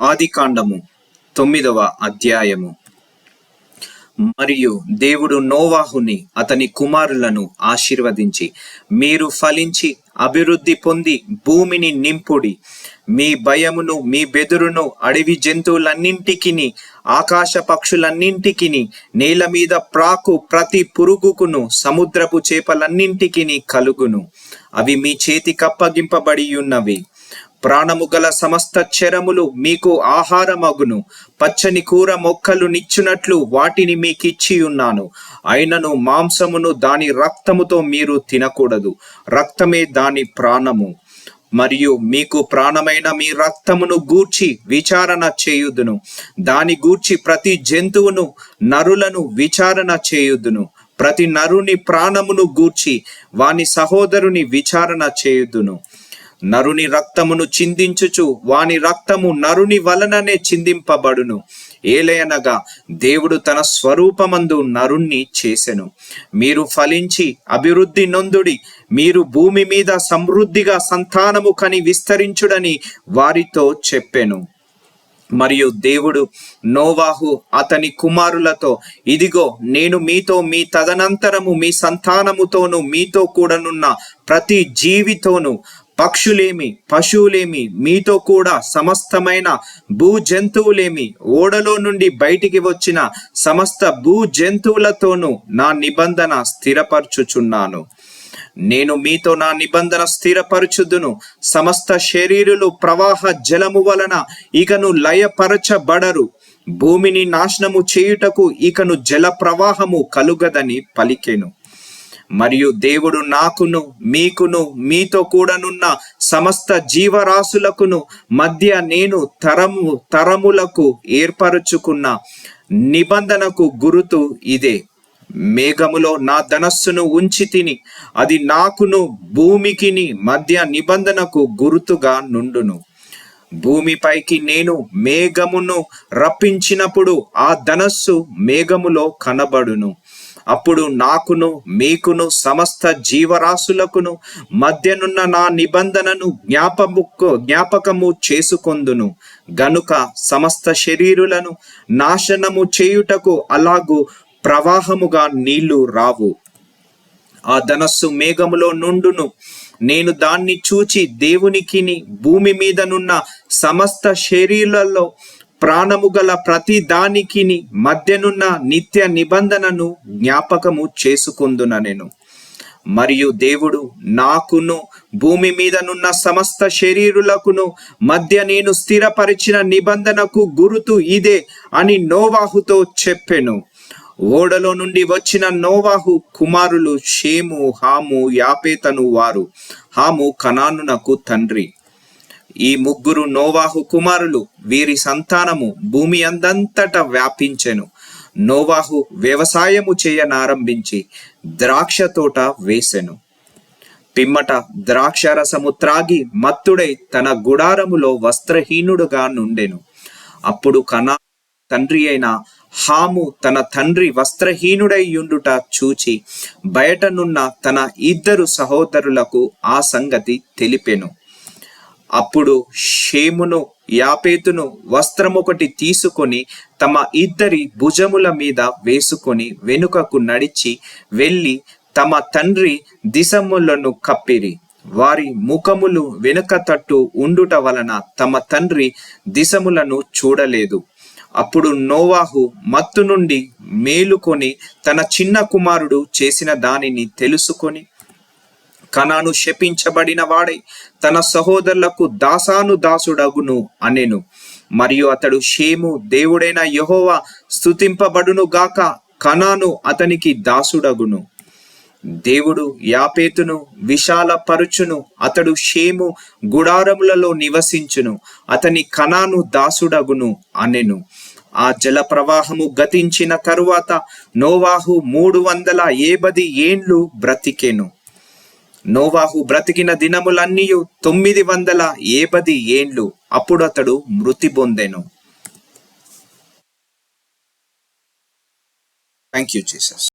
ఆదికాండము తొమ్మిదవ అధ్యాయము. మరియు దేవుడు నోవాహుని అతని కుమారులను ఆశీర్వదించి మీరు ఫలించి అభివృద్ధి పొంది భూమిని నింపుడి. మీ భయమును మీ బెదురును అడవి జంతువులన్నింటికిని ఆకాశ పక్షులన్నింటికిని నేల మీద ప్రాకు ప్రతి పురుగుకును సముద్రపు చేపలన్నింటికిని కలుగును. అవి మీ చేతికప్పగింపబడి ఉన్నవి ప్రాణము గల సమస్త చెరములు మీకు ఆహారమగును. పచ్చని కూర మొక్కలు నిచ్చునట్లు వాటిని మీకిచ్చి ఉన్నాను. అయినను మాంసమును దాని రక్తముతో మీరు తినకూడదు. రక్తమే దాని ప్రాణము. మరియు మీకు ప్రాణమైన మీ రక్తమును గూర్చి విచారణ చేయుదును. దాని గూర్చి ప్రతి జంతువును నరులను విచారణ చేయుదును. ప్రతి నరుని ప్రాణమును గూర్చి వాని సహోదరుని విచారణ చేయుదును. నరుని రక్తమును చిందించుచు వాని రక్తము నరుని వలననే చిందింపబడును. ఏలయనగా దేవుడు తన స్వరూపమందు నరుణ్ణి చేసెను. మీరు ఫలించి అభివృద్ధి నొందుడి మీరు భూమి మీద సమృద్ధిగా సంతానము కని విస్తరించుడని వారితో చెప్పెను. మరియు దేవుడు నోవాహు అతని కుమారులతో ఇదిగో నేను మీతో మీ తదనంతరము మీ సంతానముతోను మీతో కూడనున్న ప్రతి జీవితోను పక్షులేమి పశువులేమి మీతో కూడా సమస్తమైన భూ జంతువులేమి ఓడలో నుండి బయటికి వచ్చిన సమస్త భూ జంతువులతోనూ నా నిబంధన స్థిరపరచుచున్నాను. నేను మీతో నా నిబంధన స్థిరపరచుదును. సమస్త శరీరులు ప్రవాహ జలము వలన ఇకను లయపరచబడరు. భూమిని నాశనము చేయుటకు ఇకను జల ప్రవాహము కలుగదని పలికెను. మరియు దేవుడు నాకును మీకును మీతో కూడానున్న సమస్త జీవరాశులకును మధ్య నేను తరము తరములకు ఏర్పరచుకున్న నిబంధనకు గురుతు ఇదే. మేఘములో నా ధనస్సును ఉంచి తిని అది నాకును భూమికిని మధ్య నిబంధనకు గురుతుగా నుండును. భూమిపైకి నేను మేఘమును రప్పించినప్పుడు ఆ ధనస్సు మేఘములో కనబడును. అప్పుడు నాకును మీకును సమస్త జీవరాశులకును మధ్యనున్న నా నిబంధనను జ్ఞాపముకు జ్ఞాపకము చేసుకొందును. గనుక సమస్త శరీరులను నాశనము చేయుటకు అలాగు ప్రవాహముగా నీళ్ళు రావు. ఆ ధనస్సు మేఘములో నుండును. నేను దాన్ని చూచి దేవునికిని భూమి మీదనున్న సమస్త శరీరాల్లో ప్రాణము గల ప్రతి దానికిని మధ్యనున్న నిత్య నిబంధనను జ్ఞాపకము చేసుకుందున నేను. మరియు దేవుడు నాకును భూమి మీదనున్న సమస్త శరీరులకును మధ్య నేను స్థిరపరిచిన నిబంధనకు గురుతు ఇదే అని నోవాహుతో చెప్పెను. ఓడలో నుండి వచ్చిన నోవాహు కుమారులు షేము హాము యాపేతను వారు. హాము కనానునకు తండ్రి. ఈ ముగ్గురు నోవాహు కుమారులు వీరి సంతానము భూమి అందంతట వ్యాపించెను. నోవాహు వ్యవసాయము చేయనారంభించి ద్రాక్ష తోట వేసెను. పిమ్మట ద్రాక్షరసము త్రాగి మత్తుడై తన గుడారములో వస్త్రహీనుడుగా నుండెను. అప్పుడు కనా తండ్రి అయిన హాము తన తండ్రి వస్త్రహీనుడైయుండుట చూచి బయటనున్న తన ఇద్దరు సహోదరులకు ఆ సంగతి తెలిపెను. అప్పుడు షేమును యాపేతును వస్త్రమొకటి తీసుకొని తమ ఇద్దరి భుజముల మీద వేసుకొని వెనుకకు నడిచి వెళ్ళి తమ తండ్రి దిశములను కప్పిరి. వారి ముఖములు వెనుక తట్టు ఉండుట వలన తమ తండ్రి దిశములను చూడలేదు. అప్పుడు నోవాహు మత్తు నుండి మేలుకొని తన చిన్న కుమారుడు చేసిన దానిని తెలుసుకొని కనాను శపించబడిన వాడై తన సహోదరులకు దాసాను దాసుడగును అనెను. మరియు అతడు షేము దేవుడైన యహోవా స్థుతింపబడును గాక కనాను అతనికి దాసుడగును. దేవుడు యాపేతును విశాల పరుచును అతడు షేము గుడారములలో నివసించును అతని కనాను దాసుడగును అనెను. ఆ జల ప్రవాహము గతించిన తరువాత నోవాహు మూడు వందల ఏబది ఏండ్లు బ్రతికెను. నోవాహు బ్రతికిన దినములన్నీ తొమ్మిది వందల ఏపది ఏండ్లు. అప్పుడు అతడు మృతి పొందెను. Thank you Jesus